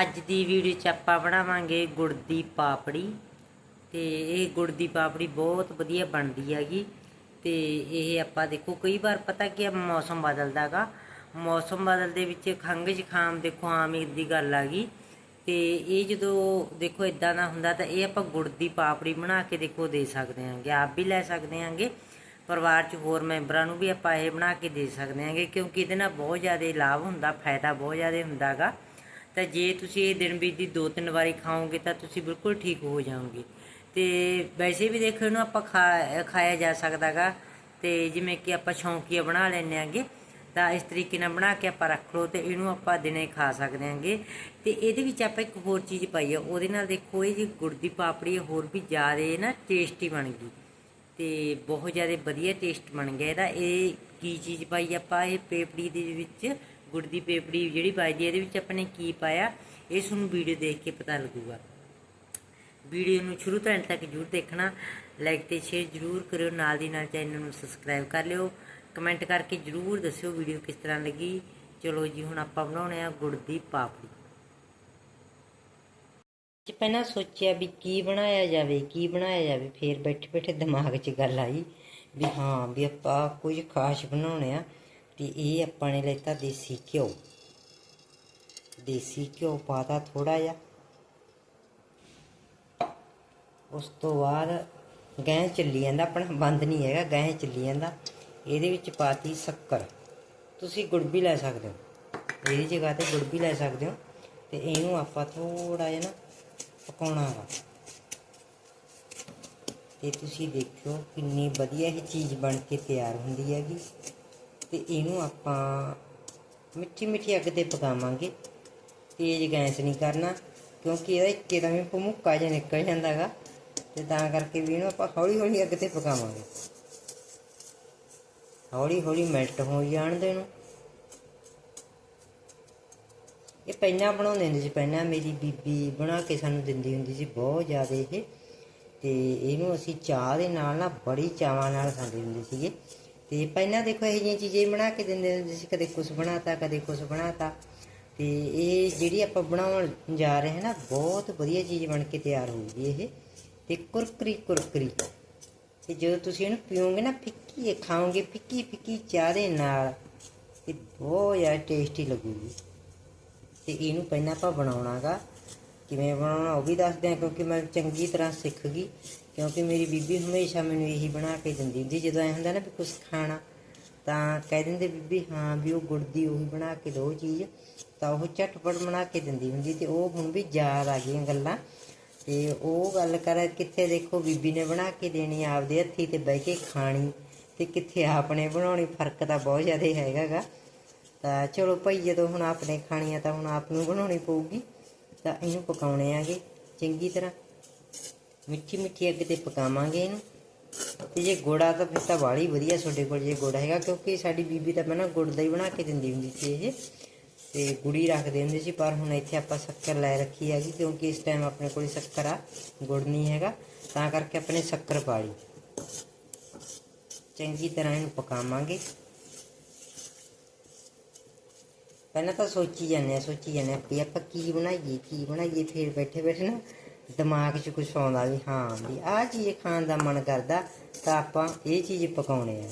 ਅੱਜ ਦੀ ਵੀਡੀਓ 'ਚ ਆਪਾਂ ਬਣਾਵਾਂਗੇ ਗੁੜ ਦੀ ਪਾਪੜੀ। ਤੇ ਇਹ ਗੁੜ ਦੀ ਪਾਪੜੀ ਬਹੁਤ ਵਧੀਆ ਬਣਦੀ ਹੈਗੀ। ਤੇ ਇਹ ਆਪਾਂ ਦੇਖੋ ਕਈ ਵਾਰ ਪਤਾ ਕਿ ਆ, ਮੌਸਮ ਬਦਲਦਾਗਾ। ਮੌਸਮ ਬਦਲਦੇ ਵਿੱਚ ਖੰਘ ਜ਼ੁਕਾਮ ਦੇਖੋ ਆਮ ਹੀ ਦੀ ਗੱਲ ਆ ਗਈ ਤੇ ਇਹ ਜਦੋਂ ਦੇਖੋ ਇਦਾਂ ਦਾ ਹੁੰਦਾ ਤਾਂ ਇਹ ਆਪਾਂ ਗੁੜ ਦੀ ਪਾਪੜੀ ਬਣਾ ਕੇ ਦੇਖੋ ਦੇ ਸਕਦੇ ਹਾਂਗੇ। ਆਪ ਵੀ ਲੈ ਸਕਦੇ ਹਾਂਗੇ। ਪਰਿਵਾਰ 'ਚ ਹੋਰ ਮੈਂਬਰਾਂ ਨੂੰ ਵੀ ਆਪਾਂ ਇਹ ਬਣਾ ਕੇ ਦੇ ਸਕਦੇ ਹਾਂਗੇ ਕਿਉਂਕਿ ਇਹਦੇ ਨਾਲ ਬਹੁਤ ਜ਼ਿਆਦਾ ਲਾਭ ਹੁੰਦਾ ਫਾਇਦਾ ਬਹੁਤ ਜ਼ਿਆਦਾ ਹੁੰਦਾਗਾ। ਤਾਂ ਜੇ ਤੁਸੀਂ ਇਹ ਦਿਨ ਵਿੱਚ ਦੋ ਤਿੰਨ ਵਾਰੀ ਖਾਓਗੇ ਤਾਂ ਤੁਸੀਂ ਬਿਲਕੁਲ ਠੀਕ ਹੋ ਜਾਓਗੇ। ਤੇ ਵੈਸੇ ਵੀ ਦੇਖੋ, ਇਹਨੂੰ ਆਪਾਂ ਖਾ, ਖਾਇਆ ਜਾ ਸਕਦਾਗਾ। ਤੇ ਜਿਵੇਂ ਕਿ ਆਪਾਂ ਸ਼ੌਂਕੀਆ ਬਣਾ ਲੈਂਦੇ ਆਂਗੇ ਤਾਂ ਇਸ ਤਰੀਕੇ ਨਾਲ ਬਣਾ ਕੇ ਆਪਾਂ ਰੱਖ ਲਓ ਤੇ ਇਹਨੂੰ ਆਪਾਂ ਦਿਨੇ ਖਾ ਸਕਦੇ ਆਂਗੇ ਤੇ ਇਹਦੇ ਵਿੱਚ ਆਪਾਂ ਇੱਕ ਹੋਰ ਚੀਜ਼ ਪਾਈ ਆ, ਉਹਦੇ ਨਾਲ ਦੇਖੋ, ਇਹ ਜੀ ਗੁੜ ਦੀ ਪਾਪੜੀ ਹੋਰ ਵੀ ਜ਼ਿਆਦਾ ਨਾ ਟੇਸਟੀ ਬਣ ਗਈ। ਤੇ ਬਹੁਤ ਜ਼ਿਆਦਾ ਵਧੀਆ ਟੇਸਟ ਬਣ ਗਿਆ ਇਹਦਾ। ਇਹ ਕੀ ਚੀਜ਼ ਪਾਈ ਆਪਾਂ? ਇਹ ਪੇਪੜੀ ਦੇ ਵਿੱਚ ਗੁੜ ਦੀ ਪੇਪੜੀ ਜਿਹੜੀ ਪਾਈ ਇਹਦੇ ਵਿੱਚ ਆਪਾਂ ਨੇ ਕੀ ਪਾਇਆ, ਇਹ ਤੁਹਾਨੂੰ ਵੀਡੀਓ ਦੇਖ ਕੇ ਪਤਾ ਲੱਗੂਗਾ। ਵੀਡੀਓ ਨੂੰ ਸ਼ੁਰੂ ਤੋਂ ਐਂਡ ਤੱਕ ਜਰੂਰ ਦੇਖਣਾ ਲਾਈਕ ਤੇ ਸ਼ੇਅਰ ਜਰੂਰ ਕਰਿਓ, ਨਾਲ ਦੀ ਨਾਲ ਚੈਨਲ ਨੂੰ ਸਬਸਕ੍ਰਾਈਬ ਕਰ ਲਿਓ। ਕਮੈਂਟ ਕਰਕੇ ਜਰੂਰ ਦੱਸਿਓ ਵੀਡੀਓ ਕਿਸ ਤਰ੍ਹਾਂ ਲੱਗੀ। ਚਲੋ ਜੀ, ਹੁਣ ਆਪਾਂ ਬਣਾਉਣੇ ਆ ਗੁੜ ਦੀ ਪਾਪੜੀ। ਚ ਪਹਿਲਾਂ ਸੋਚਿਆ ਵੀ ਕੀ ਬਣਾਇਆ ਜਾਵੇ, ਕੀ ਬਣਾਇਆ ਜਾਵੇ, ਫੇਰ ਬੈਠੇ ਬੈਠੇ ਦਿਮਾਗ 'ਚ ਗੱਲ ਆਈ ਵੀ ਹਾਂ, ਵੀ ਆਪਾਂ ਕੁਝ ਖਾਸ ਬਣਾਉਣੇ ਆ। ਤੇ ਇਹ ਆਪਾਂ ਨੇ ਲੈਤਾ ਦੇਸੀ ਘਿਓ। ਦੇਸੀ ਘਿਓ ਪਾਤਾ ਥੋੜਾ ਜਿਹਾ। ਉਸ ਤੋਂ ਬਾਅਦ ਗੈਂ ਚੱਲੀ ਜਾਂਦਾ, ਆਪਣਾ ਬੰਦ ਨਹੀਂ ਹੈਗਾ ਗੈਂ ਚੱਲੀ ਜਾਂਦਾ। ਇਹਦੇ ਵਿੱਚ ਪਾਤੀ ਸ਼ੱਕਰ। ਤੁਸੀਂ ਗੁੜ ਵੀ ਲੈ ਸਕਦੇ ਹੋ। ਇਹਦੀ ਜਗ੍ਹਾ ਤੇ ਗੁੜ ਵੀ ਲੈ ਸਕਦੇ ਹੋ। ਤੇ ਇਹਨੂੰ ਆਪਾਂ ਥੋੜਾ ਜਿਹਾ ਨਾ ਪਕਾਉਣਾ ਵਾ। ਤੇ ਤੁਸੀਂ ਦੇਖਿਓ ਕਿੰਨੀ ਵਧੀਆ ਇਹ ਚੀਜ਼ ਬਣ ਕੇ ਤਿਆਰ ਹੁੰਦੀ ਹੈਗੀ। ਤੇ ਇਹਨੂੰ ਆਪਾਂ ਮਿੱਠੀ ਮਿੱਠੀ ਅੱਗ ਤੇ ਪਕਾਵਾਂਗੇ। ਤੇਜ਼ ਗੈਸ ਨਹੀਂ ਕਰਨਾ, ਕਿਉਂਕਿ ਇਹਦਾ ਇੱਕੇ ਦਮ ਹੀ ਭਮੁੱਕਾ ਜਿਹਾ ਨਿਕਲ ਜਾਂਦਾ ਜਾਂਦਾਗਾ। ਤੇ ਤਾਂ ਕਰਕੇ ਵੀ ਇਹਨੂੰ ਆਪਾਂ ਹੌਲੀ ਹੌਲੀ ਅੱਗ ਤੇ ਪਕਾਵਾਂਗੇ। ਹੌਲੀ ਹੌਲੀ ਮੈਲਟ ਹੋ ਜਾਣ ਦੇ ਇਹਨੂੰ। ਇਹ ਪਹਿਲਾਂ ਬਣਾਉਂਦੇ ਹੁੰਦੇ ਸੀ, ਪਹਿਲਾਂ ਮੇਰੀ ਬੀਬੀ ਬਣਾ ਕੇ ਸਾਨੂੰ ਦਿੰਦੀ ਹੁੰਦੀ ਸੀ, ਬਹੁਤ ਜ਼ਿਆਦਾ ਇਹ। ਤੇ ਇਹਨੂੰ ਅਸੀਂ ਚਾਹ ਦੇ ਨਾਲ ਨਾ ਬੜੀ ਚਾਵਾਂ ਨਾਲ ਖਾਂਦੇ ਹੁੰਦੇ ਸੀਗੇ। ਤੇ ਪਹਿਲਾਂ ਦੇਖੋ ਇਹ ਜਿਹੀਆਂ ਚੀਜ਼ਾਂ ਬਣਾ ਕੇ ਦਿੰਦੇ ਹੁੰਦੇ ਸੀ, ਕਦੇ ਕੁਝ ਬਣਾਤਾ, ਕਦੇ ਕੁਝ ਬਣਾਤਾ। ਤੇ ਇਹ ਜਿਹੜੀ ਆਪਾਂ ਬਣਾਉਣ ਜਾ ਰਹੇ ਹਾਂ ਨਾ, ਬਹੁਤ ਵਧੀਆ ਚੀਜ਼ ਬਣ ਕੇ ਤਿਆਰ ਹੋਊਗੀ ਇਹ। ਤੇ ਕੁਰਕਰੀ ਕੁਰਕਰੀ। ਤੇ ਜਦੋਂ ਤੁਸੀਂ ਇਹਨੂੰ ਪੀਓਗੇ ਨਾ, ਫਿੱਕੀ ਖਾਓਗੇ, ਫਿੱਕੀ ਫਿੱਕੀ ਚਾਹ ਦੇ ਨਾਲ ਇਹ ਬਹੁਤ ਜ਼ਿਆਦਾ ਟੇਸਟੀ ਲੱਗੂਗੀ। ਤੇ ਇਹਨੂੰ ਪਹਿਲਾਂ ਆਪਾਂ ਬਣਾਉਣਾਗਾ। ਕਿਵੇਂ ਬਣਾਉਣਾ ਉਹ ਵੀ ਦੱਸਦੇ ਆ ਕਿਉਂਕਿ ਮੈਂ ਚੰਗੀ ਤਰ੍ਹਾਂ ਸਿੱਖ ਗਈ। ਕਿਉਂਕਿ ਮੇਰੀ ਬੀਬੀ ਹਮੇਸ਼ਾ ਮੈਨੂੰ ਇਹੀ ਬਣਾ ਕੇ ਦਿੰਦੀ ਹੁੰਦੀ, ਜਦੋਂ ਐ ਹੁੰਦਾ ਨਾ ਵੀ ਕੁਝ ਖਾਣਾ, ਤਾਂ ਕਹਿ ਦਿੰਦੇ ਬੀਬੀ, ਹਾਂ ਵੀ ਉਹ ਗੁੜ ਦੀ ਉਹੀ ਬਣਾ ਕੇ ਦੋ ਚੀਜ਼, ਤਾਂ ਉਹ ਝਟਪਟ ਬਣਾ ਕੇ ਦਿੰਦੀ ਹੁੰਦੀ ਤੇ ਉਹ ਹੁਣ ਵੀ ਯਾਦ ਆ ਗਈਆਂ ਗੱਲਾਂ। ਤੇ ਉਹ ਗੱਲ ਕਰ, ਕਿੱਥੇ ਦੇਖੋ ਬੀਬੀ ਨੇ ਬਣਾ ਕੇ ਦੇਣੀ ਆਪਦੇ ਹੱਥੀ ਤੇ ਬਹਿ ਕੇ ਖਾਣੀ, ਤੇ ਕਿੱਥੇ ਆਪਣੇ ਬਣਾਉਣੀ, ਫ਼ਰਕ ਤਾਂ ਬਹੁਤ ਜ਼ਿਆਦਾ ਹੈਗਾਗਾ। ਤਾਂ ਚਲੋ ਭਾਈ, ਜਦੋਂ ਹੁਣ ਆਪਣੇ ਖਾਣੀ ਆ ਤਾਂ ਹੁਣ ਆਪ ਨੂੰ ਬਣਾਉਣੀ ਪਊਗੀ, ਤਾਂ ਇਹਨੂੰ ਪਕਾਉਣੇ ਆਗੇ, ਚੰਗੀ ਤਰ੍ਹਾਂ। ਮਿੱਠੀ ਮਿੱਠੀ ਅੱਗ ਤੇ ਪਕਾਵਾਂਗੇ ਇਹਨੂੰ। ਤੇ ਜੇ ਗੁੜਾ ਤਾਂ ਫਿਰ ਤਾਂ ਬਾੜੀ ਵਧੀਆ ਤੁਹਾਡੇ ਕੋਲ ਜੇ ਗੁੜ ਹੈਗਾ, ਕਿਉਂਕਿ ਸਾਡੀ ਬੀਬੀ ਤਾਂ ਪਹਿਲਾਂ ਗੁੜ ਦਾ ਹੀ ਬਣਾ ਕੇ ਦਿੰਦੀ ਹੁੰਦੀ ਸੀ ਇਹ। ਤੇ ਗੁੜੀ ਰੱਖਦੇ ਹੁੰਦੇ ਸੀ, ਪਰ ਹੁਣ ਇੱਥੇ ਆਪਾਂ ਸ਼ੱਕਰ ਲੈ ਰੱਖੀ ਹੈਗੀ, ਕਿਉਂਕਿ ਇਸ ਟਾਈਮ ਆਪਣੇ ਕੋਲ ਸ਼ੱਕਰ ਆ, ਗੁੜ ਨਹੀਂ ਹੈਗਾ। ਤਾਂ ਕਰਕੇ ਆਪਣੇ ਸ਼ੱਕਰ ਪਾ ਲਈ। ਚੰਗੀ ਤਰ੍ਹਾਂ ਇਹਨੂੰ ਪਕਾਵਾਂਗੇ। ਪਹਿਲਾਂ ਤਾਂ ਸੋਚੀ ਜਾਂਦੇ ਆ, ਸੋਚੀ ਜਾਂਦੇ ਆ ਵੀ ਆਪਾਂ ਕੀ ਬਣਾਈਏ ਕੀ ਬਣਾਈਏ, ਫਿਰ ਬੈਠੇ ਬੈਠੇ ਨਾ ਦਿਮਾਗ 'ਚ ਕੁਝ ਆਉਂਦਾ ਵੀ ਹਾਂ ਵੀ ਆਹ ਚੀਜ਼ ਖਾਣ ਦਾ ਮਨ ਕਰਦਾ ਤਾਂ ਆਪਾਂ ਇਹ ਚੀਜ਼ ਪਕਾਉਣੇ ਆ।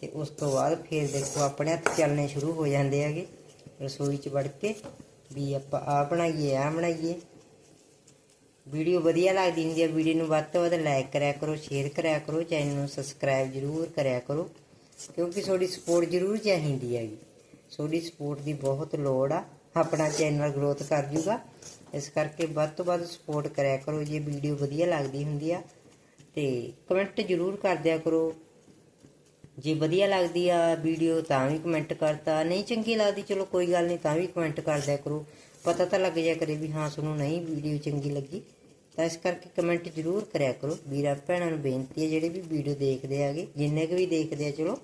ਤੇ ਉਸ ਤੋਂ ਬਾਅਦ ਫਿਰ ਦੇਖੋ ਆਪਣੇ ਹੱਥ ਚੱਲਣੇ ਸ਼ੁਰੂ ਹੋ ਜਾਂਦੇ ਹੈਗੇ। ਰਸੋਈ 'ਚ ਵੜ ਕੇ ਵੀ ਆਪਾਂ ਆ ਬਣਾਈਏ ਆ ਬਣਾਈਏ। ਵੀਡੀਓ ਵਧੀਆ ਲੱਗਦੀ ਹੁੰਦੀ ਹੈ ਵੀਡੀਓ ਨੂੰ ਵੱਧ ਤੋਂ ਵੱਧ ਲਾਈਕ ਕਰਿਆ ਕਰੋ ਸ਼ੇਅਰ ਕਰਿਆ ਕਰੋ ਚੈਨਲ ਨੂੰ ਸਬਸਕ੍ਰਾਈਬ ਜ਼ਰੂਰ ਕਰਿਆ ਕਰੋ। ਕਿਉਂਕਿ ਤੁਹਾਡੀ ਸਪੋਰਟ ਜ਼ਰੂਰ ਚਾਹੀਦੀ ਹੈਗੀ। ਤੁਹਾਡੀ ਸਪੋਰਟ ਦੀ ਬਹੁਤ ਲੋੜ ਆ, ਆਪਣਾ ਚੈਨਲ ਗਰੋਥ ਕਰ ਜੂਗਾ। ਇਸ ਕਰਕੇ ਵੱਧ ਤੋਂ ਵੱਧ ਸਪੋਰਟ ਕਰਿਆ ਕਰੋ, ਜੇ ਵੀਡੀਓ ਵਧੀਆ ਲੱਗਦੀ ਹੁੰਦੀ ਆ, ਤੇ ਕਮੈਂਟ ਜ਼ਰੂਰ ਕਰ ਦਿਆ ਕਰੋ। ਜੇ ਵਧੀਆ ਲੱਗਦੀ ਆ ਵੀਡੀਓ ਤਾਂ ਵੀ ਕਮੈਂਟ ਕਰਤਾ, ਨਹੀਂ ਚੰਗੀ ਲੱਗਦੀ ਚਲੋ ਕੋਈ ਗੱਲ ਨਹੀਂ ਤਾਂ ਵੀ ਕਮੈਂਟ ਕਰ ਦਿਆ ਕਰੋ। ਪਤਾ ਤਾਂ ਲੱਗ ਜਾ ਕਰੇ ਵੀ ਹਾਂ ਤੁਹਾਨੂੰ ਨਹੀਂ ਵੀਡੀਓ ਚੰਗੀ ਲੱਗੀ। ਤਾਂ ਇਸ ਕਰਕੇ ਕਮੈਂਟ ਜ਼ਰੂਰ ਕਰਿਆ ਕਰੋ। ਵੀਰਾਂ ਭੈਣਾਂ ਨੂੰ ਬੇਨਤੀ ਹੈ ਜਿਹੜੇ ਵੀ ਵੀਡੀਓ ਦੇਖਦੇ ਆਗੇ ਜਿੰਨੇ ਕੁ ਵੀ ਦੇਖਦੇ ਆ ਚਲੋ,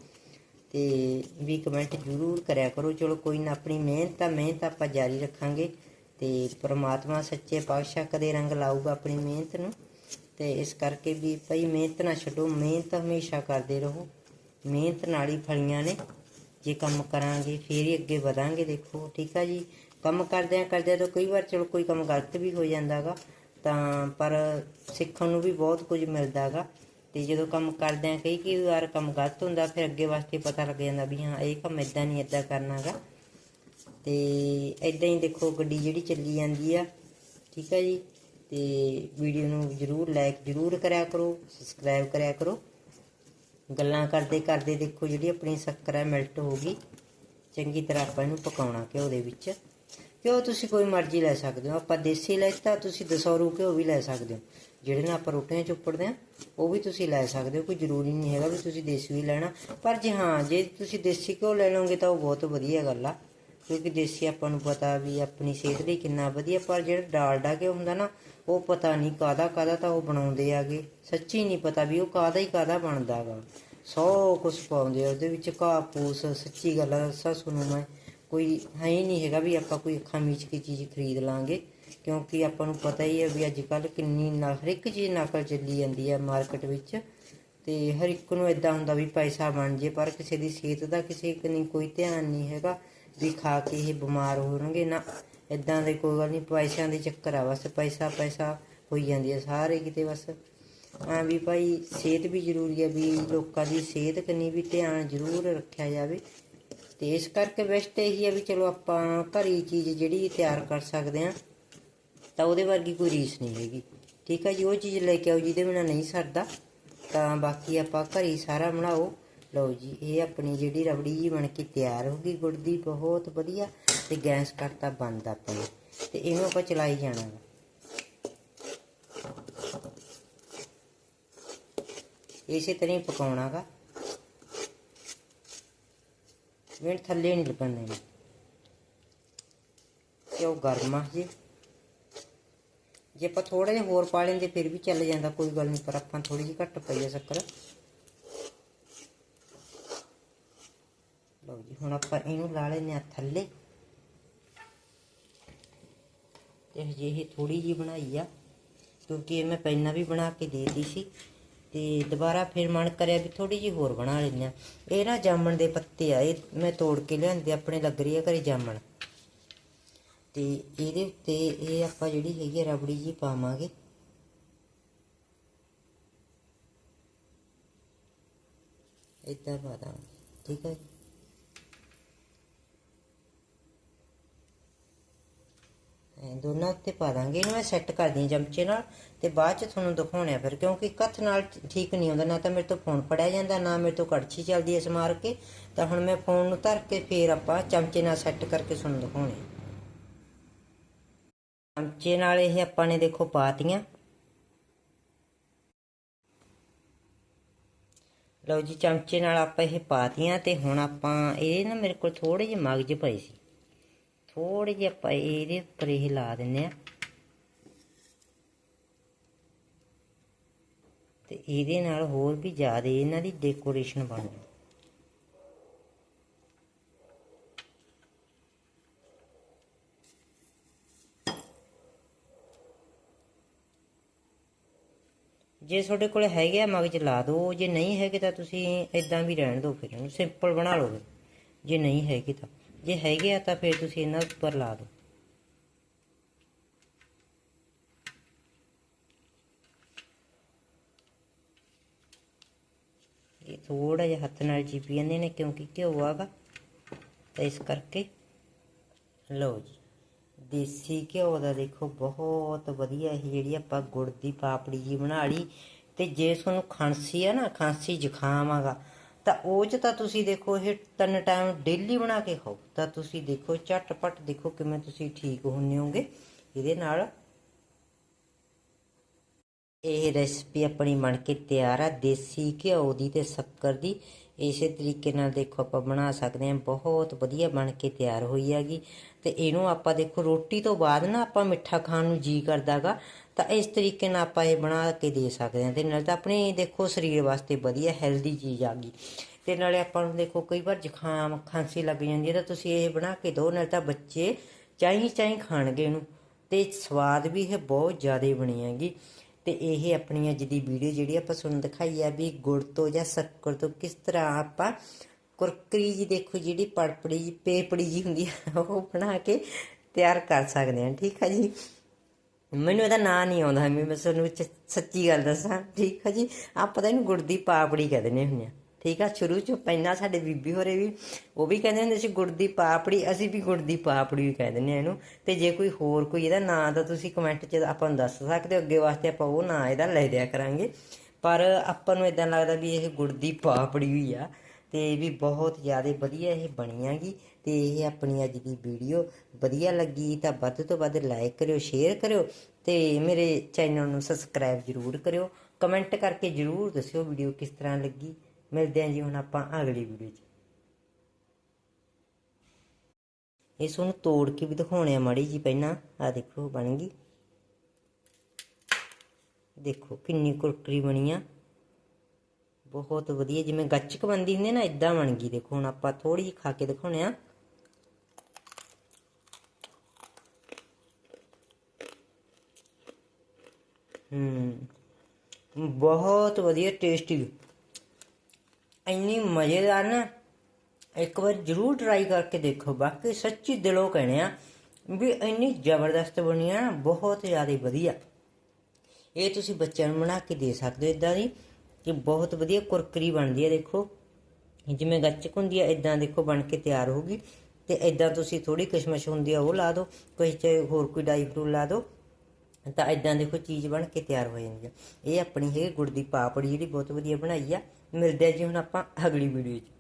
ਤੇ ਵੀ ਕਮੈਂਟ ਜ਼ਰੂਰ ਕਰਿਆ ਕਰੋ। ਚਲੋ ਕੋਈ ਨਾ, ਆਪਣੀ ਮਿਹਨਤ ਤਾਂ ਮਿਹਨਤ ਆਪਾਂ ਜਾਰੀ ਰੱਖਾਂਗੇ। ਤੇ ਪ੍ਰਮਾਤਮਾ ਸੱਚੇ ਪਾਤਸ਼ਾਹ ਕਦੇ ਰੰਗ ਲਾਊਗਾ ਆਪਣੀ ਮਿਹਨਤ ਨੂੰ। ਤੇ ਇਸ ਕਰਕੇ ਵੀ ਭਈ ਮਿਹਨਤ ਨਾ ਛੱਡੋ, ਮਿਹਨਤ ਹਮੇਸ਼ਾ ਕਰਦੇ ਰਹੋ। ਮਿਹਨਤ ਨਾਲ ਹੀ ਫਲੀਆਂ ਨੇ। ਜੇ ਕੰਮ ਕਰਾਂਗੇ ਫੇਰ ਹੀ ਅੱਗੇ ਵਧਾਂਗੇ, ਦੇਖੋ, ਠੀਕ ਆ ਜੀ। ਕੰਮ ਕਰਦਿਆਂ ਕਰਦਿਆਂ ਤਾਂ ਕਈ ਵਾਰ ਚਲੋ ਕੋਈ ਕੰਮ ਗਲਤ ਵੀ ਹੋ ਜਾਂਦਾਗਾ, ਤਾਂ ਪਰ ਸਿੱਖਣ ਨੂੰ ਵੀ ਬਹੁਤ ਕੁਝ ਮਿਲਦਾਗਾ। ਤੇ ਜਦੋਂ ਕੰਮ ਕਰਦਿਆਂ ਕਈ ਕਈ ਵਾਰ ਕੰਮ ਗਲਤ ਹੁੰਦਾ, ਫਿਰ ਅੱਗੇ ਵਾਸਤੇ ਪਤਾ ਲੱਗ ਜਾਂਦਾ ਵੀ ਹਾਂ, ਇਹ ਕੰਮ ਇਦਾਂ ਨਹੀਂ ਇਦਾਂ ਕਰਨਾਗਾ। ਤੇ ਇਦਾਂ ਹੀ ਦੇਖੋ ਗੱਡੀ ਜਿਹੜੀ ਚੱਲੀ ਜਾਂਦੀ ਆ, ਠੀਕ ਆ ਜੀ? ਤੇ ਵੀਡੀਓ ਨੂੰ ਜਰੂਰ ਲਾਈਕ ਜਰੂਰ ਕਰਿਆ ਕਰੋ ਸਬਸਕ੍ਰਾਈਬ ਕਰਿਆ ਕਰੋ। ਗੱਲਾਂ ਕਰਦੇ ਕਰਦੇ ਦੇਖੋ ਜਿਹੜੀ ਆਪਣੀ ਸ਼ੱਕਰ ਹੈ ਮੈਲਟ ਹੋ ਗਈ। ਚੰਗੀ ਤਰ੍ਹਾਂ ਆਪਾਂ ਇਹਨੂੰ ਪਕਾਉਣਾ ਘਿਓ ਦੇ ਵਿੱਚ। ਘਿਓ ਤੁਸੀਂ ਕੋਈ ਮਰਜ਼ੀ ਲੈ ਸਕਦੇ ਹੋ। ਆਪਾਂ ਦੇਸੀ ਲੈਤਾ ਤੁਸੀਂ ਦਸੌਰੂ ਘਿਓ ਵੀ ਲੈ ਸਕਦੇ ਹੋ। ਜਿਹੜੇ ਨਾਲ ਆਪਾਂ ਰੋਟੀਆਂ ਚੁੱਪੜਦੇ ਆ, ਉਹ ਵੀ ਤੁਸੀਂ ਲੈ ਸਕਦੇ ਹੋ। ਕੋਈ ਜ਼ਰੂਰੀ ਨਹੀਂ ਹੈਗਾ ਵੀ ਤੁਸੀਂ ਦੇਸੀ ਵੀ ਲੈਣਾ। ਪਰ ਜੇ ਹਾਂ, ਜੇ ਤੁਸੀਂ ਦੇਸੀ ਘਿਓ ਲੈ ਲਓਗੇ ਤਾਂ ਉਹ ਬਹੁਤ ਵਧੀਆ ਗੱਲ ਆ। ਕਿਉਂਕਿ ਦੇਸੀ ਆਪਾਂ ਨੂੰ ਪਤਾ ਵੀ ਆਪਣੀ ਸਿਹਤ ਲਈ ਕਿੰਨਾ ਵਧੀਆ, ਪਰ ਜਿਹੜਾ ਡਾਲਡਾ ਕੇ ਹੁੰਦਾ ਨਾ, ਉਹ ਪਤਾ ਨਹੀਂ ਕਾਦਾ ਕਾਦਾ ਤਾਂ ਉਹ ਬਣਾਉਂਦੇ ਆਗੇ ਸੱਚੀ ਨਹੀਂ ਪਤਾ ਵੀ ਉਹ ਕਾਦਾ ਹੀ ਕਾਦਾ ਬਣਦਾਗਾ ਸੌ ਕੁਛ ਪਾਉਂਦੇ ਆ, ਉਹਦੇ ਵਿੱਚ ਘਾਹ ਫੂਸ ਸੱਚੀ ਗੱਲ ਆ ਦੱਸਾਂ ਤੁਹਾਨੂੰ ਮੈਂ, ਕੋਈ ਹੈ ਹੀ ਨਹੀਂ ਹੈਗਾ ਵੀ ਆਪਾਂ ਕੋਈ ਅੱਖਾਂ ਮੀਚ ਕੇ ਚੀਜ਼ ਖਰੀਦ ਲਾਂਗੇ। ਕਿਉਂਕਿ ਆਪਾਂ ਨੂੰ ਪਤਾ ਹੀ ਹੈ ਵੀ ਅੱਜ ਕੱਲ ਕਿੰਨੀ ਨਾ, ਹਰ ਇੱਕ ਚੀਜ਼ ਨਕਲ ਚੱਲੀ ਜਾਂਦੀ ਹੈ ਮਾਰਕੀਟ ਵਿੱਚ। ਤੇ ਹਰ ਇੱਕ ਨੂੰ ਇਦਾਂ ਹੁੰਦਾ ਵੀ ਪੈਸਾ ਬਣ ਜੇ, ਪਰ ਕਿਸੇ ਦੀ ਸਿਹਤ ਦਾ ਕਿਸੇ ਕਨੀ ਕੋਈ ਧਿਆਨ ਨਹੀਂ ਹੈਗਾ। ਵੀ ਖਾ ਕੇ ਇਹ ਬਿਮਾਰ ਹੋਣਗੇ ਨਾ। ਇਦਾਂ ਦੇ ਕੋਈ ਗੱਲ ਨਹੀਂ ਪੈਸਿਆਂ ਦੇ ਚੱਕਰ ਆ ਬਸ, ਪੈਸਾ ਪੈਸਾ ਹੋਈ ਜਾਂਦੀ ਹੈ ਸਾਰੇ ਕਿਤੇ ਬਸ। ਹਾਂ ਵੀ ਭਾਈ ਸਿਹਤ ਵੀ ਜ਼ਰੂਰੀ ਹੈ ਵੀ ਲੋਕਾਂ ਦੀ ਸਿਹਤ ਕਨੀ ਵੀ ਧਿਆਨ ਜ਼ਰੂਰ ਰੱਖਿਆ ਜਾਵੇ। ਤੇ ਇਸ ਕਰਕੇ ਬੈਸਟ ਇਹੀ ਹੈ ਵੀ ਚਲੋ ਆਪਾਂ ਘਰੀ ਚੀਜ਼ ਜਿਹੜੀ ਤਿਆਰ ਕਰ ਸਕਦੇ ਹਾਂ ਤਾਂ ਉਹਦੇ ਵਰਗੀ ਕੋਈ ਰੀਸ ਨਹੀਂ ਹੈਗੀ। ਠੀਕ ਹੈ ਜੀ, ਉਹ ਚੀਜ਼ ਲੈ ਕੇ ਆਓ ਜਿਹਦੇ ਬਿਨਾ ਨਹੀਂ ਸਰਦਾ। ਤਾਂ ਬਾਕੀ ਆਪਾਂ ਘਰੀ ਸਾਰਾ ਬਣਾਓ। ਲਓ ਜੀ, ਇਹ ਆਪਣੀ ਜਿਹੜੀ ਰਬੜੀ ਜੀ ਬਣ ਕੇ ਤਿਆਰ ਹੋ ਗਈ ਗੁੜ ਦੀ ਬਹੁਤ ਵਧੀਆ ਤੇ ਗੈਸ ਕਰਤਾ ਬੰਦ ਆਪਾਂ ਤੇ ਇਹਨੂੰ ਆਪਾਂ ਚਲਾਈ ਜਾਣਾ ਇਸੇ ਤਰ੍ਹਾਂ ਹੀ ਪਕਾਉਣਾਗਾ ਵੇਣ ਥੱਲੇ ਨਹੀਂ ਲੱਗਣ ਦੇਣਾ। ਉਹ ਗਰਮਾ ਜੀ? ਜੇ ਆਪਾਂ ਥੋੜਾ ਜਿਹਾ ਹੋਰ ਪਾ ਲੈਂਦੇ, ਫਿਰ ਵੀ ਚੱਲ ਜਾਂਦਾ, ਕੋਈ ਗੱਲ ਨਹੀਂ, ਪਰ ਆਪਾਂ ਥੋੜੀ ਜਿਹੀ ਘੱਟ ਪਈ ਆ ਸ਼ੱਕਰ ਲਓ ਜੀ ਹੁਣ ਆਪਾਂ ਇਹਨੂੰ ਲਾ ਲੈਨੇ ਆ ਥੱਲੇ। ਤੇ ਹਜੇ ਥੋੜੀ ਜਿਹੀ ਬਣਾਈ ਆ, ਕਿਉਂਕਿ ਇਹ ਮੈਂ ਪਹਿਲਾਂ ਵੀ ਬਣਾ ਕੇ ਦੇ ਦਿੱਤੀ ਸੀ। ਤੇ ਦੁਬਾਰਾ ਫਿਰ ਮਨ ਕਰਿਆ ਵੀ ਥੋੜੀ ਜਿਹੀ ਹੋਰ ਬਣਾ ਲੈਂਦੇ ਆ ਇਹ ਨਾ ਜਾਮਣ ਦੇ ਪੱਤੇ ਆ, ਇਹ ਮੈਂ ਤੋੜ ਕੇ ਲਿਆਂਦੇ, ਆਪਣੇ ਲੱਗ ਰਹੀ ਆ ਘਰੇ ਜਾਮਣ। ਤੇ ਇਹਦੇ ਉੱਤੇ ਇਹ ਆਪਾਂ ਜਿਹੜੀ ਹੈਗੀ ਆ ਰਬੜੀ ਜੀ ਪਾਵਾਂਗੇ। ਇਦਾਂ ਪਾ ਦਾਂਗੇ, ਠੀਕ ਹੈ ਜੀ ਇਹ ਦੋਨਾਂ ਉੱਤੇ ਪਾ ਦਾਂਗੇ। ਇਹਨੂੰ ਮੈਂ ਸੈੱਟ ਕਰਦੀ ਹਾਂ ਚਮਚੇ ਨਾਲ ਤੇ ਬਾਅਦ ਚ ਤੁਹਾਨੂੰ ਦਿਖਾਉਣਿਆ ਫਿਰ, ਕਿਉਂਕਿ ਕੱਥ ਨਾਲ ਠੀਕ ਨਹੀਂ ਹੁੰਦਾ, ਨਾ ਤਾਂ ਮੇਰੇ ਤੋਂ ਫੋਨ ਫੜਿਆ ਜਾਂਦਾ, ਨਾ ਮੇਰੇ ਤੋਂ ਕੜਛੀ ਚੱਲਦੀ ਐ ਸਮਾਰ ਕੇ। ਤਾਂ ਹੁਣ ਮੈਂ ਫੋਨ ਨੂੰ ਧਰ ਕੇ ਫੇਰ ਆਪਾਂ ਚਮਚੇ ਨਾਲ ਸੈੱਟ ਕਰਕੇ ਤੁਹਾਨੂੰ ਦਿਖਾਉਣੇ ਚਮਚੇ ਨਾਲ ਇਹ ਆਪਾਂ ਨੇ ਦੇਖੋ ਪਾਤੀਆਂ ਲਓ ਜੀ, ਚਮਚੇ ਨਾਲ ਆਪਾਂ ਇਹ ਪਾਤੀਆਂ ਤੇ ਹੁਣ ਆਪਾਂ, ਇਹ ਨਾ ਮੇਰੇ ਕੋਲ ਥੋੜੇ ਜਿਹੇ ਮਗਜ ਪਏ ਸੀ। ਥੋੜੇ ਜਿਹੇ ਆਪਾਂ ਇਹਦੇ ਉੱਪਰ ਇਹ ਲਾ ਦਿੰਨੇ ਆ ਤੇ ਇਹਦੇ ਨਾਲ ਹੋਰ ਵੀ ਜ਼ਿਆਦਾ ਇਹਨਾਂ ਦੀ ਡੈਕੋਰੇਸ਼ਨ ਬਣ ਜੂ ਜੇ ਤੁਹਾਡੇ ਕੋਲ ਹੈਗੇ ਆ ਮਗਜ ਲਾ ਦਿਓ ਜੇ ਨਹੀਂ ਹੈਗੇ ਤਾਂ ਤੁਸੀਂ ਇਦਾਂ ਵੀ ਰਹਿਣ ਦਿਓ ਫਿਰ। ਇਹਨੂੰ ਸਿੰਪਲ ਬਣਾ ਲਓਗੇ। ਜੇ ਨਹੀਂ ਹੈਗੇ ਤਾਂ। ਜੇ ਹੈਗੇ ਆ ਤਾਂ ਫਿਰ ਤੁਸੀਂ ਇਹਨਾਂ ਉੱਪਰ ਲਾ ਦਿਓ। ਇਹ ਥੋੜਾ ਜਿਹਾ ਹੱਥ ਨਾਲ ਚੀਪੀ ਜਾਂਦੇ ਨੇ ਕਿਉਂਕਿ ਘਿਓ ਆਗਾ। ਤਾਂ ਇਸ ਕਰਕੇ ਲਓ ਜੀ, ਦੇਸੀ ਘਿਓ ਦਾ ਦੇਖੋ ਬਹੁਤ ਵਧੀਆ ਇਹ ਜਿਹੜੀ ਆਪਾਂ ਗੁੜ ਦੀ ਪਾਪੜੀ ਜੀ ਬਣਾ ਲਈ। ਤੇ ਜੇ ਤੁਹਾਨੂੰ ਖਾਂਸੀ ਆ ਨਾ, ਖਾਂਸੀ ਜ਼ੁਕਾਮ ਆਗਾ ਤਾਂ ਉਹ ਚ ਤਾਂ ਤੁਸੀਂ ਦੇਖੋ ਇਹ ਤਿੰਨ ਟਾਈਮ ਡੇਲੀ ਬਣਾ ਕੇ ਖਾਓ। ਤਾਂ ਤੁਸੀਂ ਦੇਖੋ, ਝਟਪਟ ਦੇਖੋ ਕਿਵੇਂ ਤੁਸੀਂ ਠੀਕ ਹੁੰਨੇ ਹੋਗੇ। ਇਹਦੇ ਨਾਲ ਇਹ ਰੈਸਪੀ ਆਪਣੀ ਬਣ ਕੇ ਤਿਆਰ ਆ। ਦੇਸੀ ਘਿਓ ਦੀ ਤੇ ਸ਼ੱਕਰ ਦੀ। ਇਸੇ ਤਰੀਕੇ ਨਾਲ ਦੇਖੋ ਆਪਾਂ ਬਣਾ ਸਕਦੇ ਹਾਂ। ਬਹੁਤ ਵਧੀਆ ਬਣ ਕੇ ਤਿਆਰ ਹੋਈ ਹੈਗੀ। ਤੇ ਇਹਨੂੰ ਆਪਾਂ ਦੇਖੋ ਰੋਟੀ ਤੋਂ ਬਾਅਦ ਨਾ ਆਪਾਂ ਮਿੱਠਾ ਖਾਣ ਨੂੰ ਜੀ ਕਰਦਾਗਾ, ਤਾਂ ਇਸ ਤਰੀਕੇ ਨਾਲ ਆਪਾਂ ਇਹ ਬਣਾ ਕੇ ਦੇ ਸਕਦੇ ਹਾਂ। ਤੇ ਨਾਲ ਤਾਂ ਆਪਣੇ ਦੇਖੋ ਸਰੀਰ ਵਾਸਤੇ ਵਧੀਆ ਹੈਲਦੀ ਚੀਜ਼ ਆ ਗਈ। ਤੇ ਨਾਲੇ ਆਪਾਂ ਨੂੰ ਦੇਖੋ ਕਈ ਵਾਰ ਜ਼ੁਕਾਮ ਖਾਂਸੀ ਲੱਗ ਜਾਂਦੀ ਹੈ, ਤਾਂ ਤੁਸੀਂ ਇਹ ਬਣਾ ਕੇ ਦਿਓ, ਨਾਲ ਤਾਂ ਬੱਚੇ ਚਾਹੀ ਚਾਹੀ ਖਾਣਗੇ ਇਹਨੂੰ। ਤੇ ਸਵਾਦ ਵੀ ਇਹ ਬਹੁਤ ਜ਼ਿਆਦਾ ਬਣੀ ਹੈਗੀ। ਤੇ ਇਹ ਆਪਣੀ ਅੱਜ ਦੀ ਵੀਡੀਓ ਜਿਹੜੀ ਆਪਾਂ ਤੁਹਾਨੂੰ ਦਿਖਾਈ ਆ ਵੀ ਗੁੜ ਤੋਂ ਜਾਂ ਸ਼ੱਕਰ ਤੋਂ ਕਿਸ ਤਰ੍ਹਾਂ ਆਪਾਂ ਕੁਰਕਰੀ ਜੀ ਦੇਖੋ ਜਿਹੜੀ ਪੜਪੜੀ ਜੀ, ਪੇਪੜੀ ਜੀ ਹੁੰਦੀ ਆ, ਉਹ ਬਣਾ ਕੇ ਤਿਆਰ ਕਰ ਸਕਦੇ ਹਾਂ ਠੀਕ ਆ ਜੀ? ਮੈਨੂੰ ਇਹਦਾ ਨਾਂ ਨਹੀਂ ਆਉਂਦਾ, ਮੈਂ ਤੁਹਾਨੂੰ ਸੱਚੀ ਗੱਲ ਦੱਸਾਂ, ਠੀਕ ਆ ਜੀ? ਆਪਾਂ ਤਾਂ ਇਹਨੂੰ ਗੁੜ ਦੀ ਪਾਪੜੀ ਕਹਿੰਦੇ ਨੇ ਹੁੰਦੇ ਆ। ਠੀਕ ਆ, ਸ਼ੁਰੂ ਚ ਪਹਿਲਾਂ ਸਾਡੇ ਬੀਬੀ ਹੋਰੇ ਵੀ, ਉਹ ਵੀ ਕਹਿੰਦੇ ਹੁੰਦੇ ਸੀ, ਗੁੜ ਦੀ ਪਾਪੜੀ, ਅਸੀਂ ਵੀ ਗੁੜ ਦੀ ਪਾਪੜੀ ਵੀ ਕਹਿ ਦਿੰਦੇ ਆ ਇਹਨੂੰ। ਤੇ ਜੇ ਕੋਈ ਹੋਰ ਕੋਈ ਇਹਦਾ ਨਾਂ ਤਾਂ ਤੁਸੀਂ ਕਮੈਂਟ 'ਚ ਆਪਾਂ ਨੂੰ ਦੱਸ ਸਕਦੇ ਹੋ, ਅੱਗੇ ਵਾਸਤੇ ਆਪਾਂ ਉਹ ਨਾਂ ਇਹਦਾ ਲੈ ਦਿਆ ਕਰਾਂਗੇ। ਪਰ ਆਪਾਂ ਨੂੰ ਇਦਾਂ ਲੱਗਦਾ ਵੀ ਇਹ ਗੁੜ ਦੀ ਪਾਪੜੀ ਹੋਈ ਆ, ਤੇ ਵੀ ਬਹੁਤ ਜ਼ਿਆਦਾ ਵਧੀਆ ਇਹ ਬਣੀ ਹੈਗੀ ਤੇ ਇਹ ਆਪਣੀ ਅੱਜ ਦੀ ਵੀਡੀਓ ਵਧੀਆ ਲੱਗੀ ਤਾਂ ਵੱਧ ਤੋਂ ਵੱਧ ਲਾਈਕ ਕਰਿਓ ਸ਼ੇਅਰ ਕਰਿਓ, ਤੇ ਮੇਰੇ ਚੈਨਲ ਨੂੰ ਸਬਸਕ੍ਰਾਈਬ ਜਰੂਰ ਕਰਿਓ। ਕਮੈਂਟ ਕਰਕੇ ਜਰੂਰ ਦੱਸਿਓ ਵੀਡੀਓ ਕਿਸ ਤਰ੍ਹਾਂ ਲੱਗੀ। ਮਿਲਦੇ ਹਾਂ ਜੀ ਹੁਣ ਆਪਾਂ ਅਗਲੀ ਵੀਡੀਓ 'ਚ। ਇਸ ਨੂੰ ਤੋੜ ਕੇ ਵੀ ਦਿਖਾਉਣੇ ਆ ਮਾੜੀ ਜੀ ਪਹਿਲਾਂ। ਆ ਦੇਖੋ ਬਣ ਗਈ। ਦੇਖੋ, ਕਿੰਨੀ ਕੁਰਕਰੀ ਬਣੀ ਆ। ਬਹੁਤ ਵਧੀਆ, ਜਿਵੇਂ ਗੱਚਕ ਬੰਦੀ ਹੁੰਦੀ ਨਾ ਇਦਾਂ ਬਣ ਗਈ। ਦੇਖੋ, ਹੁਣ ਆਪਾਂ ਥੋੜੀ ਜਿਹੀ ਖਾ ਕੇ ਦਿਖਾਉਣੇ ਆ। ਹੂੰ, ਬਹੁਤ ਵਧੀਆ, ਟੇਸਟੀ। ਮਜ਼ੇਦਾਰ ਨਾ, ਇੱਕ ਵਾਰ ਜਰੂਰ ਟਰਾਈ ਕਰਕੇ ਦੇਖੋ, ਬਾਕੀ ਸੱਚੀ ਦਿਲੋਂ ਕਹਿਣੇ ਆ ਵੀ ਇੰਨੀ ਜ਼ਬਰਦਸਤ ਬਣੀ ਆ ਨਾ, ਬਹੁਤ ਜ਼ਿਆਦਾ ਵਧੀਆ। ਇਹ ਤੁਸੀਂ ਬੱਚਿਆਂ ਨੂੰ ਬਣਾ ਕੇ ਦੇ ਸਕਦੇ ਹੋ ਇਦਾਂ ਦੀ, ਕਿ ਬਹੁਤ ਵਧੀਆ ਕੁਰਕਰੀ ਬਣਦੀ ਹੈ ਦੇਖੋ। ਜਿਵੇਂ ਗੱਚਕ ਹੁੰਦੀ ਹੈ ਇਦਾਂ ਦੇਖੋ ਬਣ ਕੇ ਤਿਆਰ ਹੋਊਗੀ ਤੇ ਇਦਾਂ ਤੁਸੀਂ ਥੋੜੀ ਕਿਸ਼ਮਿਸ਼ ਹੁੰਦੀ ਆ, ਉਹ ਲਾ ਦਿਓ, ਕੋਈ ਚ ਹੋਰ ਕੋਈ ਡਾਈ ਫਰੂਟ ਲਾ ਦਿਓ, ਤਾਂ ਇਦਾਂ ਦੇਖੋ ਚੀਜ਼ ਬਣ ਕੇ ਤਿਆਰ ਹੋ ਜਾਂਦੀ ਆ। ਇਹ ਆਪਣੀ ਹੈ ਗੁੜ ਦੀ ਪਾਪੜੀ ਜਿਹੜੀ ਬਹੁਤ ਵਧੀਆ ਬਣਾਈ ਆ। ਮਿਲਦੇ ਆ ਜੀ ਹੁਣ ਆਪਾਂ ਅਗਲੀ ਵੀਡੀਓ 'ਚ।